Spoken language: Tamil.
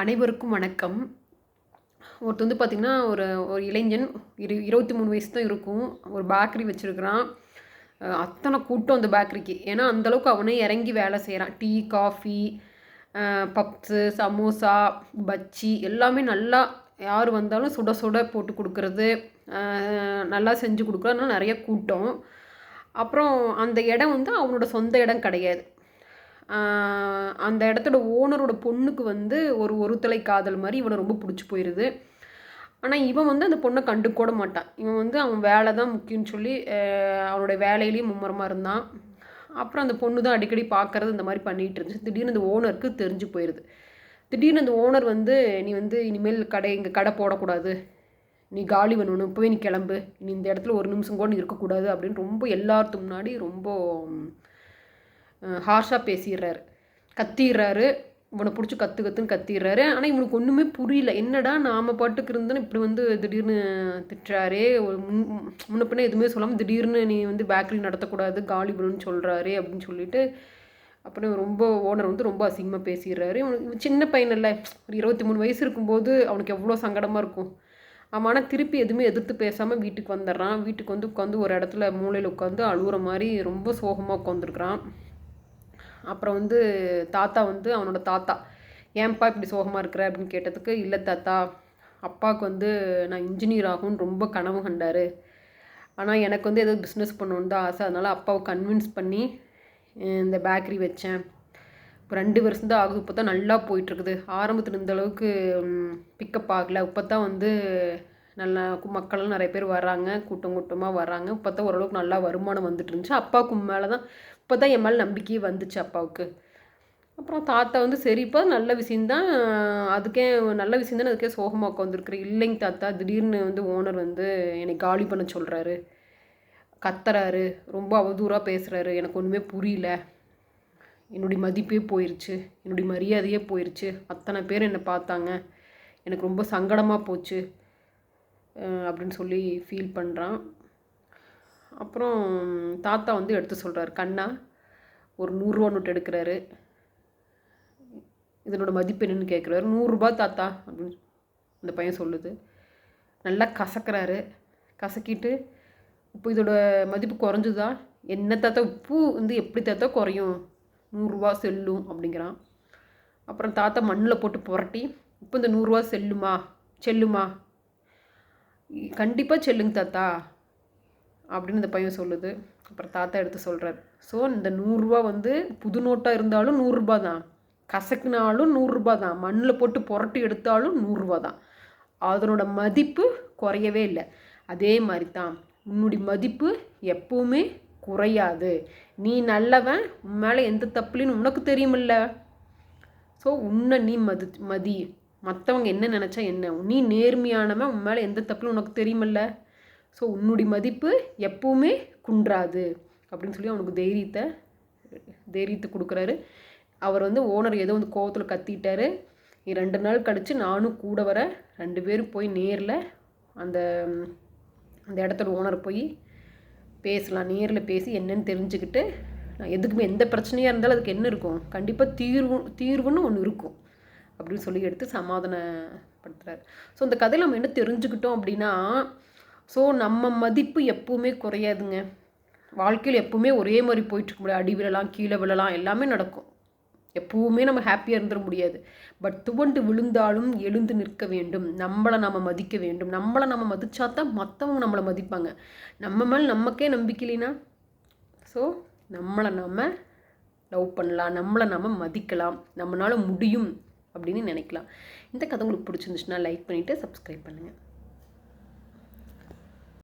அனைவருக்கும் வணக்கம். ஒருத்தர் வந்து பார்த்திங்கன்னா ஒரு ஒரு இளைஞன் இரு இருபத்தி மூணு வயசு தான் இருக்கும். ஒரு பேக்கரி வச்சுருக்கிறான். அத்தனை கூட்டம் அந்த பேக்கரிக்கு. ஏன்னா அந்தளவுக்கு அவனே இறங்கி வேலை செய்கிறான் tea coffee puffs samosa bajji எல்லாமே நல்லா யார் வந்தாலும் சுட சுட போட்டு கொடுக்குறது. நல்லா செஞ்சு கொடுக்குறதுனால நிறைய கூட்டம். அப்புறம் அந்த இடம் வந்து அவனோட சொந்த இடம் கிடையாது. அந்த இடத்தோட ஓனரோட பொண்ணுக்கு வந்து ஒரு ஒரு தலை காதல் மாதிரி இவனை ரொம்ப பிடிச்சி போயிடுது ஆனால் இவன் வந்து அந்த பொண்ணை கண்டு கூட மாட்டான். இவன் வந்து அவன் வேலை தான் முக்கியம்னு சொல்லி அவனோட வேலையிலையும் மும்முரமாக இருந்தான். அப்புறம் அந்த பொண்ணு தான் அடிக்கடி பார்க்குறது இந்த மாதிரி பண்ணிகிட்டு இருந்துச்சு. திடீர்னு அந்த ஓனருக்கு தெரிஞ்சு போயிடுது திடீர்னு அந்த ஓனர் வந்து நீ வந்து இனிமேல் கடை இங்கே கடை போடக்கூடாது. நீ காலி பண்ணணும். இப்போவே நீ கிளம்பு. நீ இந்த இடத்துல ஒரு நிமிஷம் கூட நீ இருக்கக்கூடாது. அப்படின்னு ரொம்ப எல்லாத்துக்கு முன்னாடி ரொம்ப ஹார்ஷாக பேசிடுறாரு. கத்திடுறாரு. இவனை பிடிச்சி கற்று கற்றுன்னு கத்திடுறாரு. ஆனால் இவனுக்கு ஒன்றுமே புரியல. என்னடா நாம் பாட்டுக்கு இருந்தோன்னு இப்படி வந்து திடீர்னு திட்டுறாரே. முன் முன்ன பின்ன எதுவுமே சொல்லாமல் திடீர்னு நீ வந்து பேக்கரி நடத்தக்கூடாது காலி பண்ணணும்னு சொல்கிறாரு அப்படின்னு சொல்லிட்டு அப்புறம் ரொம்ப ஓனர் வந்து ரொம்ப அசிங்கமாக பேசிடுறாரு. இவனுக்கு சின்ன பையன் இல்லை. ஒரு இருபத்தி மூணு வயசு இருக்கும்போது அவனுக்கு எவ்வளோ சங்கடமாக இருக்கும். அவன் ஆனால் திருப்பி எதுவுமே எதிர்த்து பேசாமல் வீட்டுக்கு வந்துடுறான். வீட்டுக்கு வந்து உட்காந்து ஒரு இடத்துல மூளையில் உட்காந்து அழுகுற மாதிரி ரொம்ப சோகமாக உட்காந்துருக்குறான் அப்புறம் வந்து தாத்தா வந்து அவனோட தாத்தா ஏன்ப்பா இப்படி சோகமாக இருக்கிற? அப்படின்னு கேட்டதுக்கு இல்லை தாத்தா அப்பாவுக்கு வந்து நான் இன்ஜினியர் ஆகும்னு ரொம்ப கனவு கண்டார். ஆனால் எனக்கு வந்து ஏதோ பிஸ்னஸ் பண்ணணுன்னு தான் ஆசை. அதனால் அப்பாவை கன்வின்ஸ் பண்ணி இந்த பேக்கரி வச்சேன். இப்போ ரெண்டு வருஷம் தான் ஆகுது. இப்போ தான் நல்லா போயிட்டுருக்குது ஆரம்பத்தில் இந்த அளவுக்கு பிக்கப் ஆகலை. இப்போ தான் வந்து நல்லா மக்களும் நிறைய பேர் வராங்க கூட்டம் கூட்டமாக வராங்க இப்போ தான் ஓரளவுக்கு நல்லா வருமானம் வந்துட்டு இருந்துச்சு. அப்பாவுக்கு மேலே தான் இப்போ தான் என் மேலே நம்பிக்கையே வந்துச்சு அப்பாவுக்கு. அப்புறம் தாத்தா வந்து சரி இப்போ நல்ல விஷயந்தான் அதுக்கே நல்ல விஷயந்தான் அதுக்கே சோகமாக உட்காந்துருக்குறேன் இல்லைங்க தாத்தா திடீர்னு வந்து ஓனர் வந்து என்னை காலி பண்ண சொல்கிறாரு கத்துறாரு. ரொம்ப அவதூறாக பேசுகிறாரு எனக்கு ஒன்றுமே புரியல. என்னுடைய மதிப்பே போயிடுச்சு என்னுடைய மரியாதையே போயிடுச்சு அத்தனை பேர் என்னை பார்த்தாங்க. எனக்கு ரொம்ப சங்கடமாக போச்சு. அப்படின்னு சொல்லி ஃபீல் பண்ணுறான் அப்புறம் தாத்தா வந்து எடுத்து சொல்கிறாரு கண்ணா ஒரு நூறுரூவா நோட்டு எடுக்கிறாரு. இதனோட மதிப்பு என்னன்னு கேட்குறாரு நூறுரூபா தாத்தா அப்படின்னு அந்த பையன் சொல்லுது. நல்லா கசக்கிறாரு. கசக்கிட்டு இப்போ இதோட மதிப்பு குறைஞ்சுதா? என்ன தாத்தா உப்பு வந்து எப்படி தாத்தா குறையும்? நூறுரூவா செல்லும் அப்படிங்கிறான். அப்புறம் தாத்தா மண்ணில் போட்டு புரட்டி இப்போ இந்த நூறுரூவா செல்லுமா? செல்லுமா? கண்டிப்பாக செல்லுங்க தாத்தா. அப்படின்னு இந்த பையன் சொல்லுது. அப்புறம் தாத்தா எடுத்து சொல்கிறார் ஸோ இந்த நூறுரூவா வந்து புது நோட்டாக இருந்தாலும் நூறுரூபா தான். கசக்குனாலும் நூறுரூபா தான். மண்ணில் போட்டு புரட்டி எடுத்தாலும் நூறுரூவா தான். அதனோட மதிப்பு குறையவே இல்லை. அதே மாதிரி தான் உன்னுடைய மதிப்பு எப்பவுமே குறையாது. நீ நல்லவன் உன் மேலே எந்த தப்புலேன்னு உனக்கு தெரியுமில்ல. ஸோ உன்னை நீ மதி மதி மற்றவங்க என்ன நினச்சா என்ன? நீ நேர்மையானவன் உன் மேலே எந்த தப்புன்னு உனக்கு தெரியுமில்ல. ஸோ உன்னுடைய மதிப்பு எப்பவுமே குன்றாது. அப்படின்னு சொல்லி அவனுக்கு தைரியத்தை தைரியத்தை கொடுக்குறாரு. அவர் வந்து ஓனர் ஏதோ வந்து கோவத்தில் கத்திட்டாரு. ரெண்டு நாள் கழித்து நானும் கூட வர ரெண்டு பேரும் போய் நேரில் அந்த அந்த இடத்துல ஓனர் போய் பேசலாம். நேரில் பேசி என்னன்னு தெரிஞ்சுக்கிட்டு நான் எதுக்குமே எந்த பிரச்சனையாக இருந்தாலும் அதுக்கு என்ன இருக்கும்? கண்டிப்பாக தீர்வு தீர்வுன்னு ஒன்று இருக்கும். அப்படின்னு சொல்லி எடுத்து சமாதானப்படுத்துகிறார் ஸோ இந்த கதையில் நம்ம என்ன தெரிஞ்சுக்கிட்டோம் அப்படின்னா ஸோ நம்ம மதிப்பு எப்பவுமே குறையாதுங்க. வாழ்க்கையில் எப்பவுமே ஒரே மாதிரி போயிட்டுருக்க முடியாது. அடி விழலாம் கீழே விழலாம் எல்லாமே நடக்கும். எப்பவுமே நம்ம ஹாப்பியாக இருந்துட முடியாது. பட் துவண்டு விழுந்தாலும் எழுந்து நிற்க வேண்டும். நம்மளை நம்ம மதிக்க வேண்டும். நம்மளை நம்ம மதித்தா தான் மற்றவங்க நம்மளை மதிப்பாங்க. நம்ம மேலே நமக்கே நம்பிக்கை இல்லைன்னா ஸோ நம்மளை நம்ம லவ் பண்ணலாம். நம்மளை நம்ம மதிக்கலாம். நம்மளால் முடியும். அப்படின்னு நினைக்கலாம். இந்த கதை உங்களுக்கு பிடிச்சிருந்துச்சுன்னா லைக் பண்ணிவிட்டு சப்ஸ்கிரைப் பண்ணுங்கள்